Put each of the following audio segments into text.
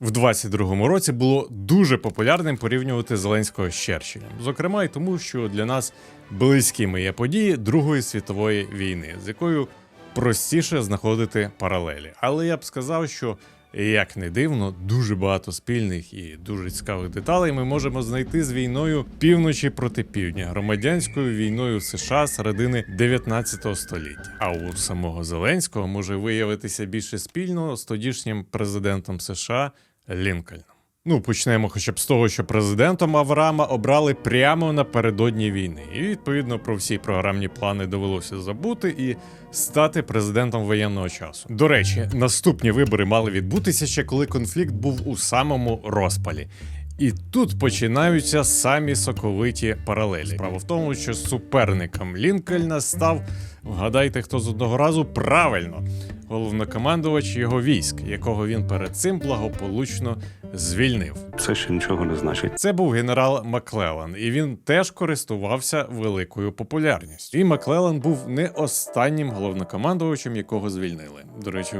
В 22-му році було дуже популярним порівнювати Зеленського з Черчиллем. Зокрема, й тому, що для нас близькими є події Другої світової війни, з якою простіше знаходити паралелі. Але я б сказав, що як не дивно, дуже багато спільних і дуже цікавих деталей ми можемо знайти з війною півночі проти півдня, громадянською війною США середини 19 століття. А у самого Зеленського може виявитися більше спільного з тодішнім президентом США Лінкольном. Ну, почнемо хоча б з того, що президентом Авраама обрали прямо напередодні війни. І відповідно про всі програмні плани довелося забути і стати президентом воєнного часу. До речі, наступні вибори мали відбутися ще коли конфлікт був у самому розпалі. І тут починаються самі соковиті паралелі. Справа в тому, що суперником Лінкольна став, вгадайте, хто з одного разу правильно, головнокомандувач його військ, якого він перед цим благополучно звільнив. Це ще нічого не значить. Це був генерал Маклеллан, і він теж користувався великою популярністю. І Маклеллан був не останнім головнокомандувачем, якого звільнили. До речі,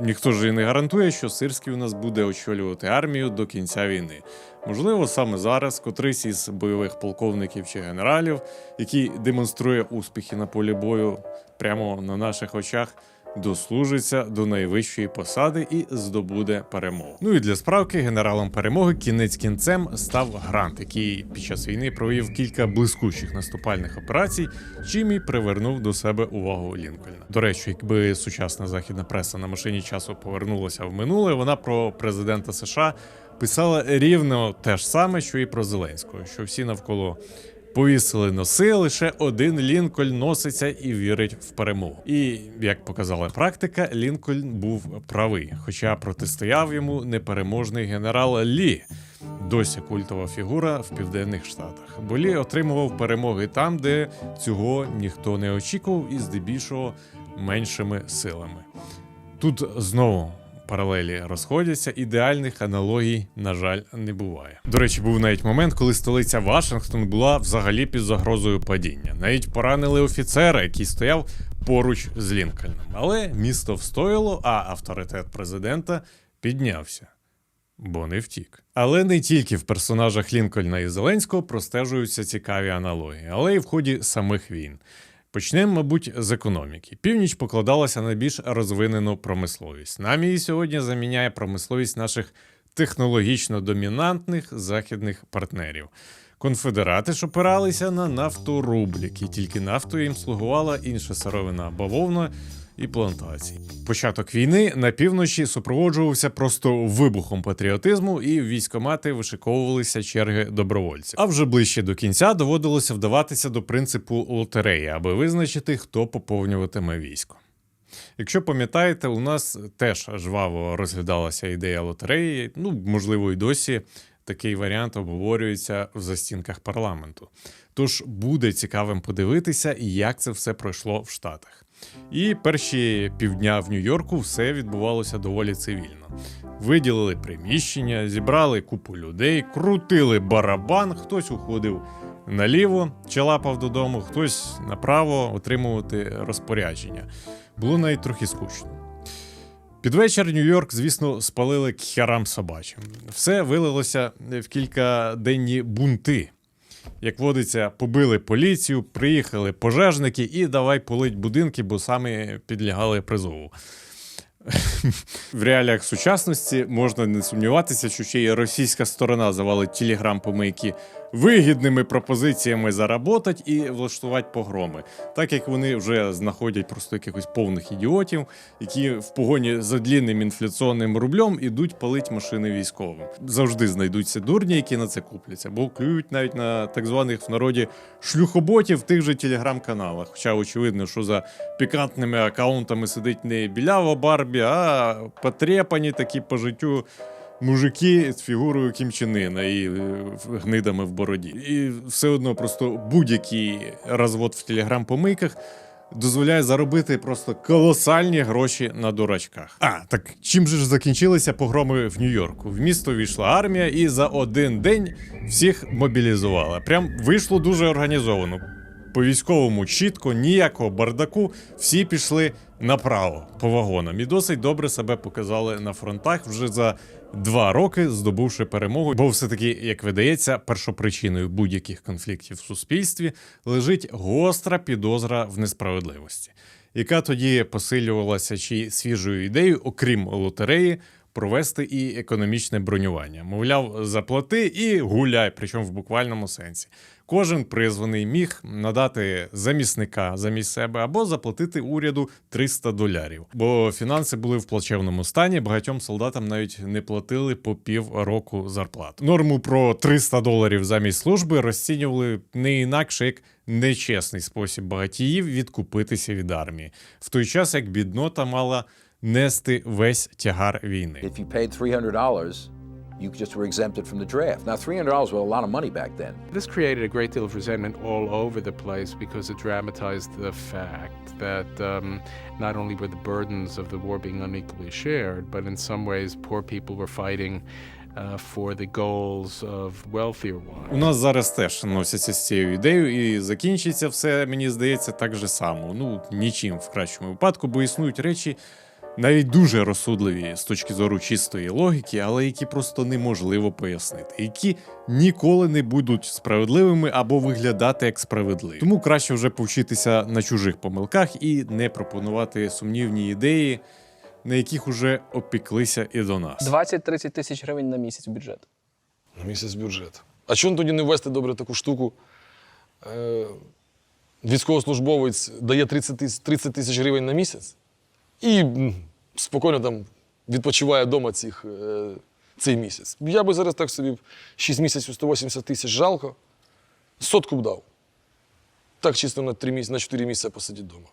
ніхто ж і не гарантує, що Сирський у нас буде очолювати армію до кінця війни. Можливо, саме зараз котрийсь із бойових полковників чи генералів, який демонструє успіхи на полі бою прямо на наших очах дослужиться до найвищої посади і здобуде перемогу. Ну і для справки генералом перемоги кінець кінцем став Грант, який під час війни провів кілька блискучих наступальних операцій, чим і привернув до себе увагу Лінкольна. До речі, якби сучасна західна преса на машині часу повернулася в минуле, вона про президента США писала рівно те ж саме, що і про Зеленського, що всі навколо повісили носи, лише один Лінкольн носиться і вірить в перемогу. І як показала практика, Лінкольн був правий, хоча протистояв йому непереможний генерал Лі. Досі культова фігура в південних штатах. Бо Лі отримував перемоги там, де цього ніхто не очікував, і здебільшого меншими силами. Тут знову паралелі розходяться, ідеальних аналогій, на жаль, не буває. До речі, був навіть момент, коли столиця Вашингтон була взагалі під загрозою падіння. Навіть поранили офіцера, який стояв поруч з Лінкольном. Але місто встояло, а авторитет президента піднявся. Бо не втік. Але не тільки в персонажах Лінкольна і Зеленського простежуються цікаві аналогії, але й в ході самих війн. Почнемо, мабуть, з економіки. Північ покладалася на більш розвинену промисловість. Нам її сьогодні заміняє промисловість наших технологічно домінантних західних партнерів. Конфедерати ж опиралися на нафторублік, і тільки нафтою їм слугувала інша сировина бавовна і плантацій. Початок війни на півночі супроводжувався просто вибухом патріотизму, і військомати вишиковувалися черги добровольців. А вже ближче до кінця доводилося вдаватися до принципу лотереї, аби визначити, хто поповнюватиме військо. Якщо пам'ятаєте, у нас теж жваво розглядалася ідея лотереї, ну можливо, і досі такий варіант обговорюється в застінках парламенту. Тож буде цікавим подивитися, як це все пройшло в Штатах. І перші півдня в Нью-Йорку все відбувалося доволі цивільно. Виділили приміщення, зібрали купу людей, крутили барабан, хтось уходив наліво, чи лапав додому, хтось направо отримувати розпорядження. Було навіть трохи скучно. Під вечір Нью-Йорк, звісно, спалили к херам собачим. Все вилилося в кількаденні бунти. Як водиться, побили поліцію, приїхали пожежники і давай полить будинки, бо самі підлягали призову. В реаліях сучасності можна не сумніватися, що ще й російська сторона завалить телеграм-помийки вигідними пропозиціями заработать і влаштувати погроми, так як вони вже знаходять просто якихось повних ідіотів, які в погоні за длінним інфляційним рублем ідуть палить машини військовим. Завжди знайдуться дурні, які на це купляться, бо клюють навіть на так званих в народі шлюхоботів в тих же телеграм-каналах. Хоча очевидно, що за пікантними акаунтами сидить не білява Барбі, а потрепані такі по життю мужики з фігурою Кімчинина і е, гнидами в бороді. І все одно просто будь-який розвод в телеграм-помийках дозволяє заробити просто колосальні гроші на дурачках. А так чим же ж закінчилися погроми в Нью-Йорку? В місто війшла армія і за один день всіх мобілізувала. Прям вийшло дуже організовано. по військовому чітко, ніякого бардаку, всі пішли направо по вагонам і досить добре себе показали на фронтах вже за два роки, здобувши перемогу. Бо все-таки, як видається, першопричиною будь-яких конфліктів в суспільстві лежить гостра підозра в несправедливості, яка тоді посилювалася чи свіжою ідеєю, окрім лотереї, провести і економічне бронювання. Мовляв, заплати і гуляй, причому в буквальному сенсі. Кожен призваний міг надати замісника замість себе або заплатити уряду 300 долярів. Бо фінанси були в плачевному стані. Багатьом солдатам навіть не платили по пів року зарплату. Норму про 300 доларів замість служби розцінювали не інакше як нечесний спосіб багатіїв відкупитися від армії, в той час як біднота мала нести весь тягар війни. If you paid $300, you just were exempted from the draft. Now, $300 was a lot of money back then. This created a great deal of resentment all over the place because it dramatized the fact that um, not only were the burdens of the war being unequally shared, but in some ways, poor people were fighting uh, for the goals of wealthier ones. У нас зараз теж носяться з цією ідеєю, і закінчиться все, мені здається, так же само. Ну, нічим в кращому випадку, бо існують речі Навіть дуже розсудливі з точки зору чистої логіки, але які просто неможливо пояснити, які ніколи не будуть справедливими або виглядати як справедливі. Тому краще вже повчитися на чужих помилках і не пропонувати сумнівні ідеї, на яких уже опіклися і до нас. 20-30 тисяч гривень на місяць бюджет. На місяць бюджет. А чому тоді не ввести добре таку штуку? Е, військовослужбовець дає 30 тисяч, 30 тисяч гривень на місяць і спокійно там відпочиває вдома цих, е, цей місяць. Я би зараз так собі 6 місяців 180 тисяч жалко, сотку б дав. Так чисто на 3 місяці, на 4 місяці посидіти вдома.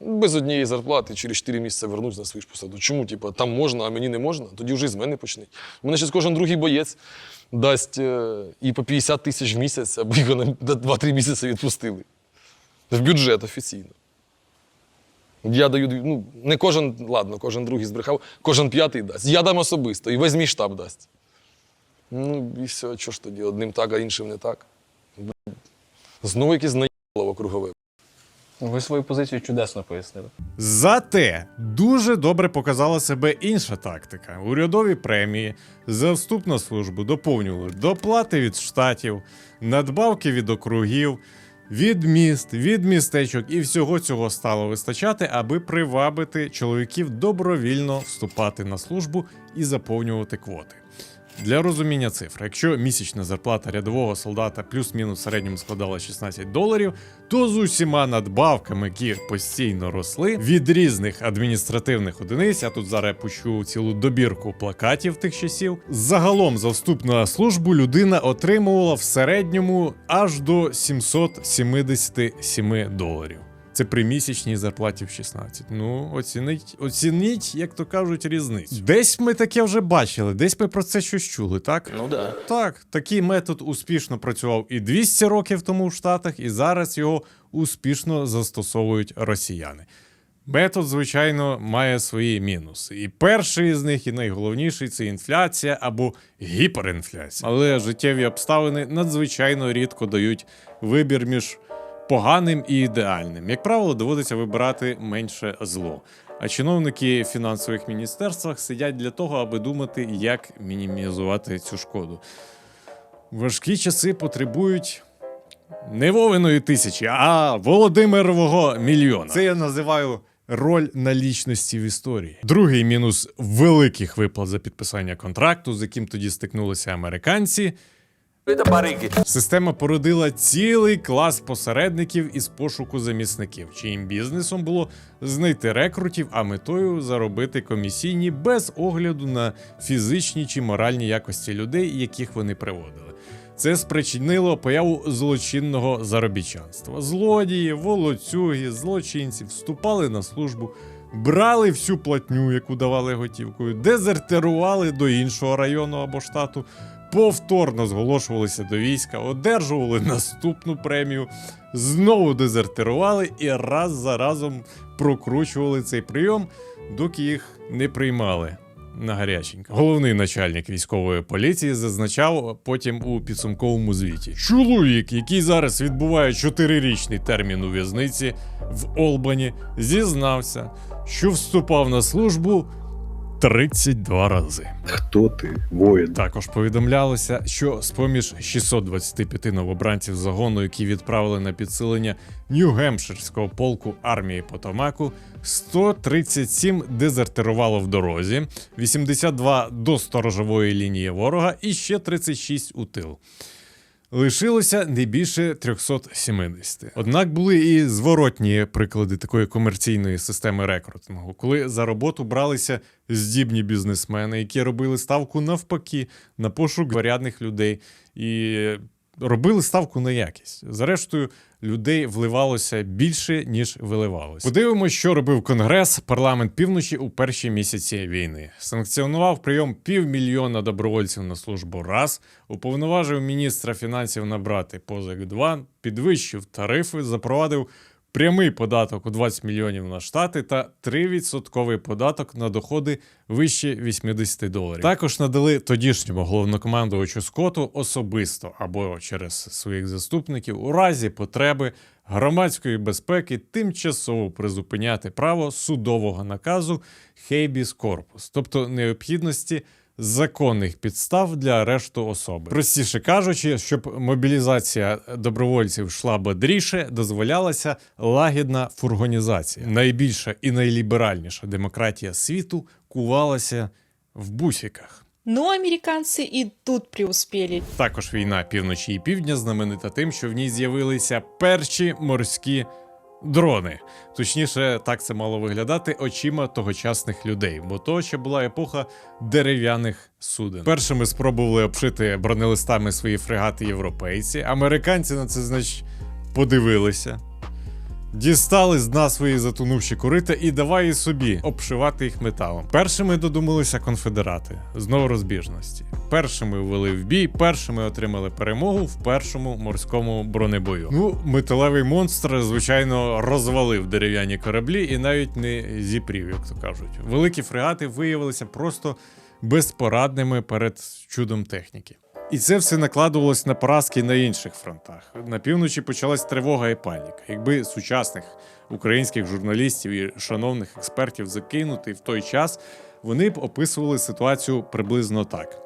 Без однієї зарплати через 4 місяці вернусь на свою ж посаду. Чому? Типу, там можна, а мені не можна? Тоді вже з мене почнуть. Мене зараз кожен другий боєць дасть е, і по 50 тисяч в місяць, аби його на 2-3 місяці відпустили. В бюджет офіційно. Я даю, ну, не кожен, ладно, кожен другий збрехав, кожен п'ятий дасть. Я дам особисто, і весь мій штаб дасть. Ну, і все, що ж тоді, одним так, а іншим не так. Знову якесь наїбало кругове. Ви свою позицію чудесно пояснили. Зате дуже добре показала себе інша тактика. Урядові премії за вступ на службу доповнювали доплати від штатів, надбавки від округів, від міст, від містечок і всього цього стало вистачати, аби привабити чоловіків добровільно вступати на службу і заповнювати квоти. Для розуміння цифр, якщо місячна зарплата рядового солдата плюс-мінус в середньому складала 16 доларів, то з усіма надбавками, які постійно росли від різних адміністративних одиниць, я тут зараз пущу цілу добірку плакатів тих часів. Загалом за вступ на службу людина отримувала в середньому аж до 777 доларів. Це при місячній зарплаті в 16. Ну, оцініть, оцініть, як то кажуть, різницю. Десь ми таке вже бачили, десь ми про це щось чули, так? Ну да. Так, такий метод успішно працював і 200 років тому в Штатах, і зараз його успішно застосовують росіяни. Метод, звичайно, має свої мінуси. І перший з них, і найголовніший це інфляція або гіперінфляція. Але життєві обставини надзвичайно рідко дають вибір між поганим і ідеальним. Як правило, доводиться вибирати менше зло. А чиновники в фінансових міністерствах сидять для того, аби думати, як мінімізувати цю шкоду. Важкі часи потребують не Вовиної тисячі, а Володимирового мільйона. Це я називаю роль налічності в історії. Другий мінус великих виплат за підписання контракту, з яким тоді стикнулися американці. Система породила цілий клас посередників із пошуку замісників, чиїм бізнесом було знайти рекрутів, а метою заробити комісійні без огляду на фізичні чи моральні якості людей, яких вони приводили. Це спричинило появу злочинного заробітчанства. Злодії, волоцюги, злочинці вступали на службу, брали всю платню, яку давали готівкою, дезертирували до іншого району або штату, повторно зголошувалися до війська, одержували наступну премію, знову дезертирували і раз за разом прокручували цей прийом, доки їх не приймали на гаряченько. Головний начальник військової поліції зазначав потім у підсумковому звіті: чоловік, який зараз відбуває чотирирічний термін у в'язниці в Олбані, зізнався, що вступав на службу 32 рази. Хто ти, воїн? Також повідомлялося, що з поміж 625 новобранців загону, які відправили на підсилення Нью-Гемпширського полку армії Потомаку, 137 дезертирувало в дорозі, 82 до сторожової лінії ворога і ще 36 у тил. Лишилося не більше 370. Однак були і зворотні приклади такої комерційної системи рекрутингу, коли за роботу бралися здібні бізнесмени, які робили ставку навпаки на пошук варядних людей і робили ставку на якість. Зрештою, людей вливалося більше, ніж виливалося. Подивимось, що робив Конгрес, парламент півночі у перші місяці війни. Санкціонував прийом півмільйона добровольців на службу раз, уповноважив міністра фінансів набрати позик Два підвищив тарифи, запровадив прямий податок у 20 мільйонів на штати та 3% податок на доходи вище 80 доларів. Також надали тодішньому головнокомандувачу Скоту особисто або через своїх заступників у разі потреби громадської безпеки тимчасово призупиняти право судового наказу Хейбіс Корпус, тобто необхідності законних підстав для арешту особи. Простіше кажучи, щоб мобілізація добровольців йшла бодріше, дозволялася лагідна фургонізація. Найбільша і найліберальніша демократія світу кувалася в бусіках. Но американцы и тут преуспели. Також війна півночі і півдня знаменита тим, що в ній з'явилися перші морські дрони. Точніше, так це мало виглядати очима тогочасних людей, бо то ще була епоха дерев'яних суден. Першими спробували обшити бронелистами свої фрегати європейці. Американці на це, значить, подивилися. Дістали з дна свої затонувші корита і давай і собі обшивати їх металом. Першими додумалися конфедерати знову розбіжності. Першими ввели в бій, першими отримали перемогу в першому морському бронебою. Ну, металевий монстр, звичайно, розвалив дерев'яні кораблі і навіть не зіпрів, як то кажуть. Великі фрегати виявилися просто безпорадними перед чудом техніки. І це все накладувалось на поразки на інших фронтах. На півночі почалась тривога і паніка. Якби сучасних українських журналістів і шановних експертів закинути в той час, вони б описували ситуацію приблизно так.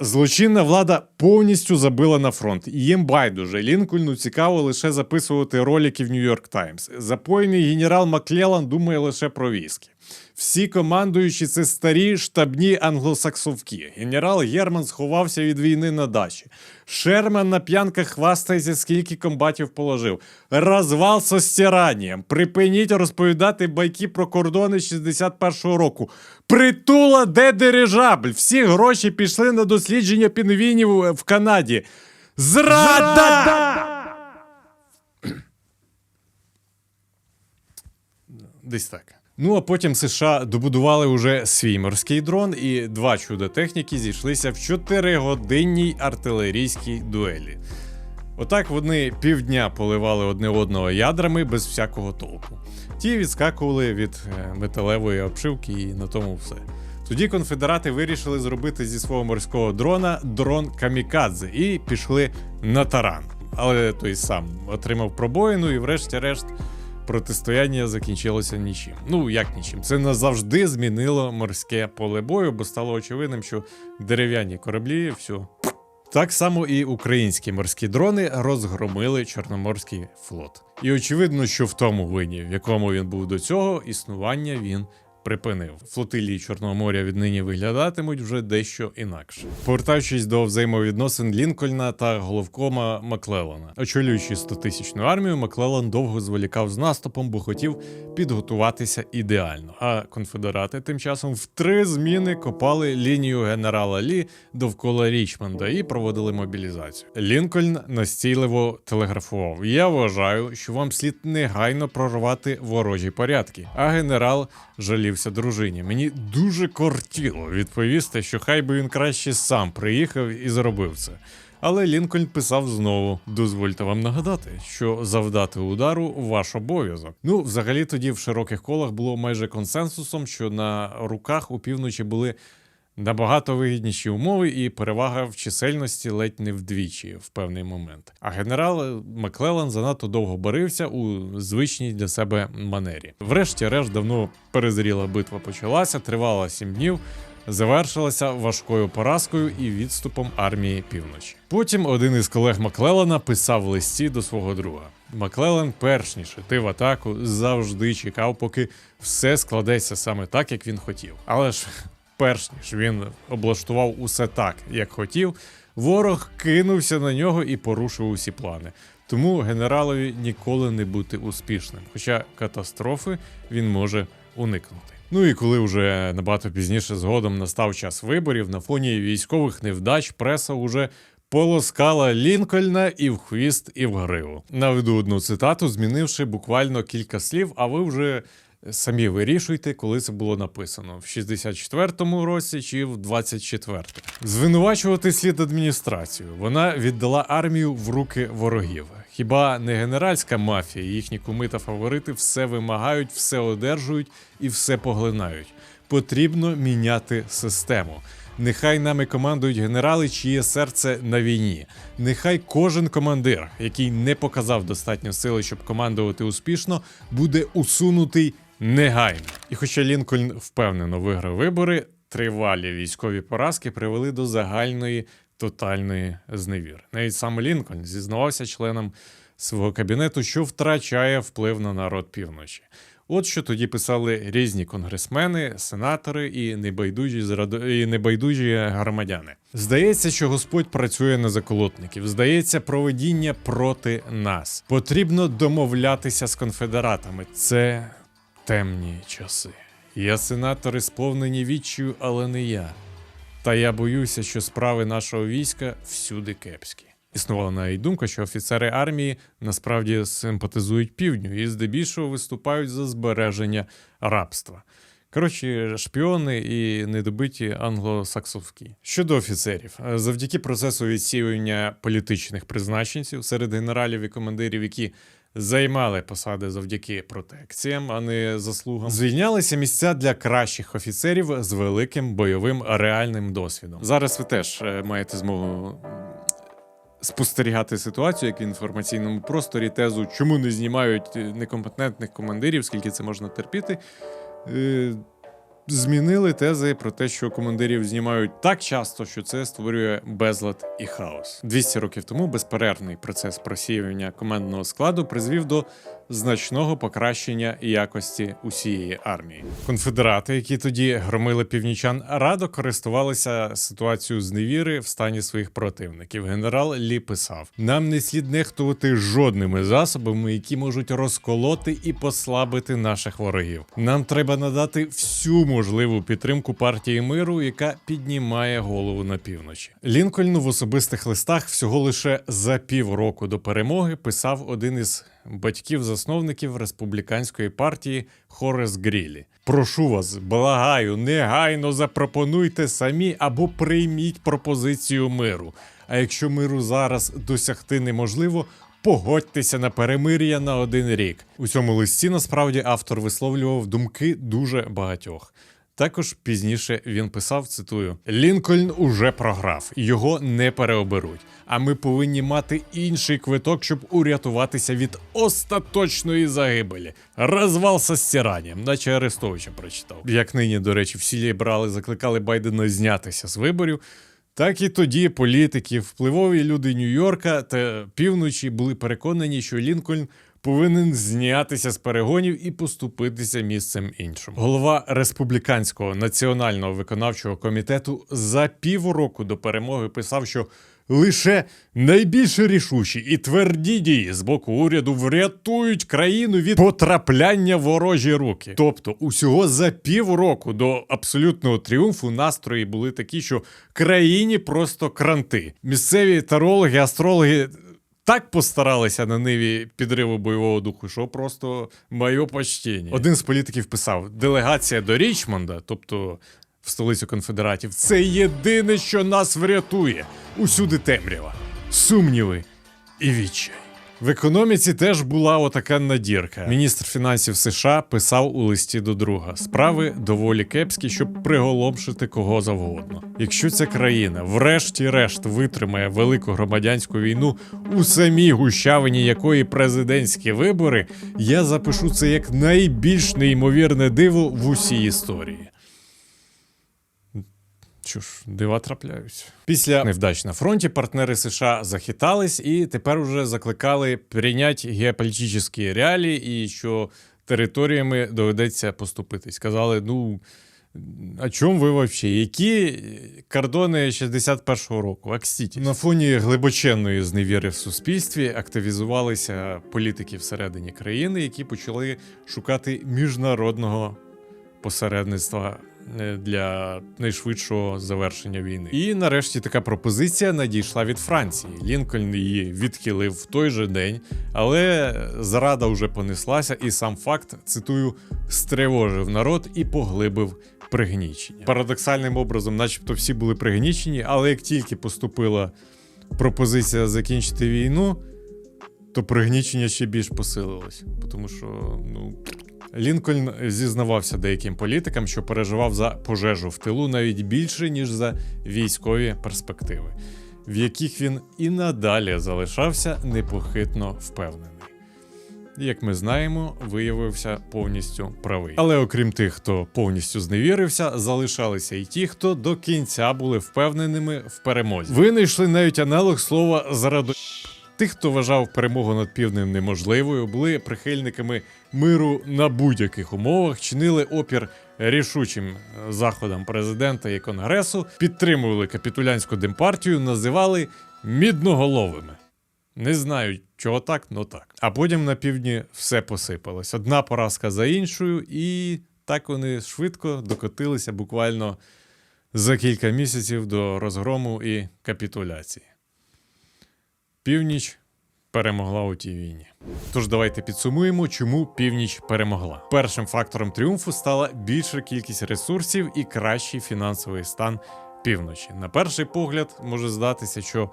Злочинна влада повністю забила на фронт. І їм байдуже. Лінкольну цікаво лише записувати ролики в Нью-Йорк Таймс. Запойний генерал Маклелан думає лише про віскі. Всі командуючі це старі штабні англосаксовки. Генерал Герман сховався від війни на дачі. Шерман на п'янках хвастається, скільки комбатів положив. Розвал со стиранням. Припиніть розповідати байки про кордони 61-го року. Притула, де дирижабль? Всі гроші пішли на дослідження пінгвінів в Канаді. Зрада! Десь так. Ну а потім США добудували уже свій морський дрон, і два чуда техніки зійшлися в 4-годинній артилерійській дуелі. Отак вони півдня поливали одне одного ядрами без всякого толку. Ті відскакували від е, металевої обшивки і на тому все. Тоді конфедерати вирішили зробити зі свого морського дрона дрон камікадзе і пішли на таран. Але той сам отримав пробоїну і, врешті-решт, протистояння закінчилося нічим. Ну як нічим. Це назавжди змінило морське поле бою, бо стало очевидним, що дерев'яні кораблі все. Так само і українські морські дрони розгромили Чорноморський флот. І очевидно, що в тому вині, в якому він був до цього, існування він припинив. Флотилії Чорного моря віднині виглядатимуть вже дещо інакше. Повертаючись до взаємовідносин Лінкольна та головкома Маклеллана. Очолюючи 100-тисячну армію, Маклеллан довго зволікав з наступом, бо хотів підготуватися ідеально. А конфедерати тим часом в три зміни копали лінію генерала Лі довкола Річмонда і проводили мобілізацію. Лінкольн настійливо телеграфував: Я вважаю, що вам слід негайно прорвати ворожі порядки. А генерал жалівся дружині. Мені дуже кортіло відповісти, що хай би він краще сам приїхав і зробив це. Але Лінкольн писав знову: дозвольте вам нагадати, що завдати удару ваш обов'язок. Ну, взагалі, тоді в широких колах було майже консенсусом, що на руках у півночі були набагато вигідніші умови і перевага в чисельності ледь не вдвічі в певний момент. А генерал Маклеллан занадто довго борився у звичній для себе манері. Врешті-решт давно перезріла битва почалася, тривала сім днів. Завершилася важкою поразкою і відступом армії півночі. Потім один із колег Маклеллана писав листі до свого друга. Маклеллан, перш ніж іти в атаку, завжди чекав, поки все складеться саме так, як він хотів. Але ж перш ніж він облаштував усе так, як хотів, ворог кинувся на нього і порушив усі плани. Тому генералові ніколи не бути успішним, хоча катастрофи він може уникнути. Ну і коли вже набагато пізніше згодом настав час виборів, на фоні військових невдач преса уже полоскала Лінкольна і в хвіст, і в гриву. Наведу одну цитату, змінивши буквально кілька слів, а ви вже самі вирішуйте, коли це було написано: в 64-му році чи в 24-му. Звинувачувати слід адміністрацію. Вона віддала армію в руки ворогів. Хіба не генеральська мафія, їхні куми та фаворити все вимагають, все одержують і все поглинають. Потрібно міняти систему. Нехай нами командують генерали, чиє серце на війні. Нехай кожен командир, який не показав достатньо сили, щоб командувати успішно, буде усунутий негайно. І хоча Лінкольн впевнено виграв вибори, тривалі військові поразки привели до загальної тотальної зневіри. Навіть сам Лінкольн зізнавався членам свого кабінету, що втрачає вплив на народ півночі. От що тоді писали різні конгресмени, сенатори і небайдужі зрадо... і небайдужі громадяни. Здається, що Господь працює на заколотників. Здається, проведіння проти нас. Потрібно домовлятися з конфедератами. Це темні часи. Я сенатори сповнені відчаю, але не я. Та я боюся, що справи нашого війська всюди кепські. Існувала навіть думка, що офіцери армії насправді симпатизують півдню і здебільшого виступають за збереження рабства. Коротше, шпіони і недобиті англосаксовські. Щодо офіцерів, завдяки процесу відсіювання політичних призначенців серед генералів і командирів, які займали посади завдяки протекціям, а не заслугам, звільнялися місця для кращих офіцерів з великим бойовим реальним досвідом. Зараз ви теж е, маєте змогу спостерігати ситуацію, як в інформаційному просторі, тезу, чому не знімають е, некомпетентних командирів, скільки це можна терпіти. Змінили тези про те, що командирів знімають так часто, що це створює безлад і хаос. 200 років тому безперервний процес просіювання командного складу призвів до значного покращення якості усієї армії. Конфедерати, які тоді громили північан, радо користувалися ситуацією зневіри в стані своїх противників. Генерал Лі писав: нам не слід нехтувати жодними засобами, які можуть розколоти і послабити наших ворогів. Нам треба надати всю можливу підтримку партії миру, яка піднімає голову на півночі. Лінкольну в особистих листах всього лише за півроку до перемоги писав один із батьків-засновників республіканської партії Хорес Грілі. Прошу вас, благаю, негайно запропонуйте самі або прийміть пропозицію миру. А якщо миру зараз досягти неможливо, погодьтеся на перемир'я на один рік. У цьому листі насправді автор висловлював думки дуже багатьох. Також пізніше він писав: цитую: Лінкольн уже програв, його не переоберуть. А ми повинні мати інший квиток, щоб урятуватися від остаточної загибелі. Розвал со стиранням, наче Арестовича прочитав. Як нині, до речі, всі лібрали закликали Байдена знятися з виборів. Так і тоді політики, впливові люди Нью-Йорка та півночі були переконані, що Лінкольн повинен знятися з перегонів і поступитися місцем іншим. Голова республіканського національного виконавчого комітету за півроку до перемоги писав, що лише найбільш рішучі і тверді дії з боку уряду врятують країну від потрапляння ворожі руки. Тобто, усього за півроку до абсолютного тріумфу настрої були такі, що країні просто кранти. Місцеві тарологи, астрологи так постаралися на ниві підриву бойового духу, що просто моє почтення. Один з політиків писав: делегація до Річмонда, тобто в столицю конфедератів, це єдине, що нас врятує. Усюди темрява. сумніви і відчай. В економіці теж була отака надірка. Міністр фінансів США писав у листі до друга: справи доволі кепські, щоб приголомшити кого завгодно. Якщо ця країна, врешті-решт, витримає велику громадянську війну, у самій гущавині якої президентські вибори, я запишу це як найбільш неймовірне диво в усій історії. Що ж, дива трапляються. Після невдач на фронті партнери США захитались і тепер уже закликали прийняти геополітичні реалії і що територіями доведеться поступитись. Сказали, ну. А чому ви взагалі? Які кордони 61-го року? Акстіть. На фоні глибоченної зневіри в суспільстві активізувалися політики всередині країни, які почали шукати міжнародного посередництва для найшвидшого завершення війни. І нарешті така пропозиція надійшла від Франції. Лінкольн її відхилив в той же день, але зрада вже понеслася, і сам факт, цитую, стривожив народ і поглибив пригнічення. Парадоксальним образом, начебто, всі були пригнічені, але як тільки поступила пропозиція закінчити війну, то пригнічення ще більш посилилось. Тому що, ну. Лінкольн зізнавався деяким політикам, що переживав за пожежу в тилу навіть більше, ніж за військові перспективи, в яких він і надалі залишався непохитно впевнений. Як ми знаємо, виявився повністю правий. Але окрім тих, хто повністю зневірився, залишалися й ті, хто до кінця були впевненими в перемозі. Винайшли навіть аналог слова зараду. Тих, хто вважав перемогу над півднем неможливою, були прихильниками миру на будь-яких умовах, чинили опір рішучим заходам президента і конгресу, підтримували капітулянську демпартію, називали мідноголовими. Не знаю, чого так, но так. А потім на півдні все посипалось. Одна поразка за іншою, і так вони швидко докотилися буквально за кілька місяців до розгрому і капітуляції. Північ перемогла у тій війні. Тож давайте підсумуємо, чому північ перемогла. Першим фактором тріумфу стала більша кількість ресурсів і кращий фінансовий стан півночі. На перший погляд може здатися, що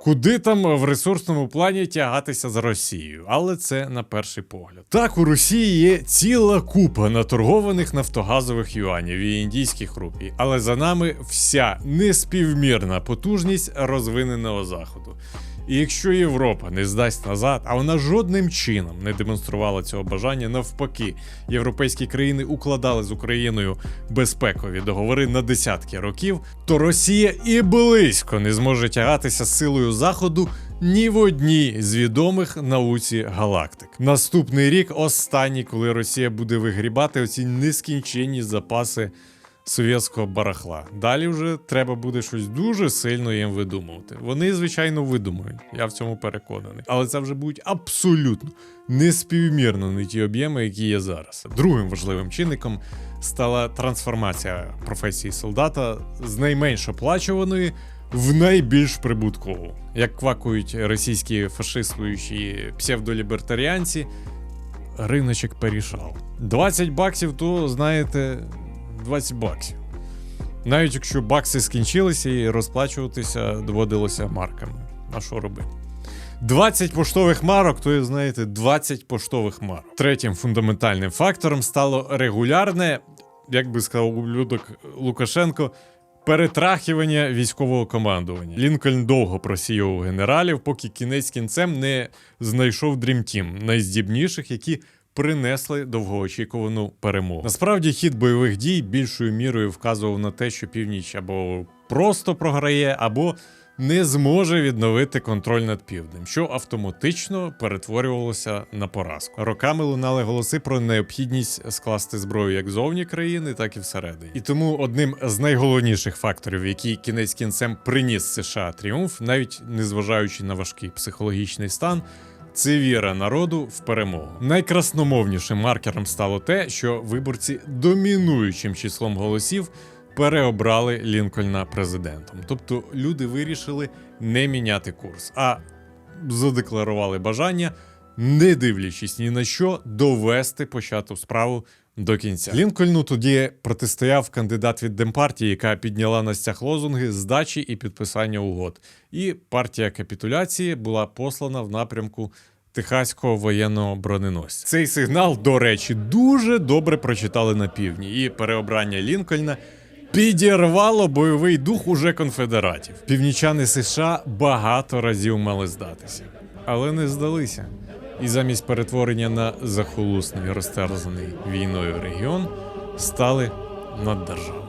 Куди там в ресурсному плані тягатися з Росією, але це на перший погляд. Так, у Росії є ціла купа наторгованих нафтогазових юанів і індійських рупій, але за нами вся неспівмірна потужність розвиненого заходу. І якщо Європа не здасть назад, а вона жодним чином не демонструвала цього бажання, навпаки, європейські країни укладали з Україною безпекові договори на десятки років, то Росія і близько не зможе тягатися силою заходу ні в одній з відомих науці галактик. Наступний рік останній, коли Росія буде вигрібати оці нескінченні запаси совєтського барахла. Далі вже треба буде щось дуже сильно їм видумувати. Вони, звичайно, видумають, я в цьому переконаний. Але це вже будуть абсолютно неспівмірно не ті об'єми, які є зараз. Другим важливим чинником стала трансформація професії солдата з найменш оплачуваної в найбільш прибуткову. Як квакують російські фашистуючі псевдолібертаріанці, риночок порішав. 20 баксів, то знаєте, 20 баксів. Навіть якщо бакси скінчилися і розплачуватися доводилося марками. А що робити? 20 поштових марок, то знаєте, 20 поштових марок. Третім фундаментальним фактором стало регулярне, як би сказав ублюдок Лукашенко, перетрахування військового командування. Лінкольн довго просіював генералів, поки кінець кінцем не знайшов дрімтім найздібніших, які принесли довгоочікувану перемогу. Насправді хід бойових дій більшою мірою вказував на те, що північ або просто програє, або не зможе відновити контроль над півднем, що автоматично перетворювалося на поразку. Роками лунали голоси про необхідність скласти зброю як зовні країни, так і всередині. І тому одним з найголовніших факторів, який кінець кінцем приніс США тріумф, навіть незважаючи на важкий психологічний стан. Це віра народу в перемогу. Найкрасномовнішим маркером стало те, що виборці домінуючим числом голосів переобрали Лінкольна президентом. Тобто люди вирішили не міняти курс, а задекларували бажання, не дивлячись ні на що, довести почату справу до кінця. Лінкольну тоді протистояв кандидат від Демпартії, яка підняла на стяг лозунги здачі і підписання угод. І партія капітуляції була послана в напрямку Техаського воєнного броненосця. Цей сигнал, до речі, дуже добре прочитали на півдні, і переобрання Лінкольна підірвало бойовий дух уже конфедератів. Північани США багато разів мали здатися, але не здалися. І замість перетворення на захолусний розтерзаний війною регіон стали наддержавою.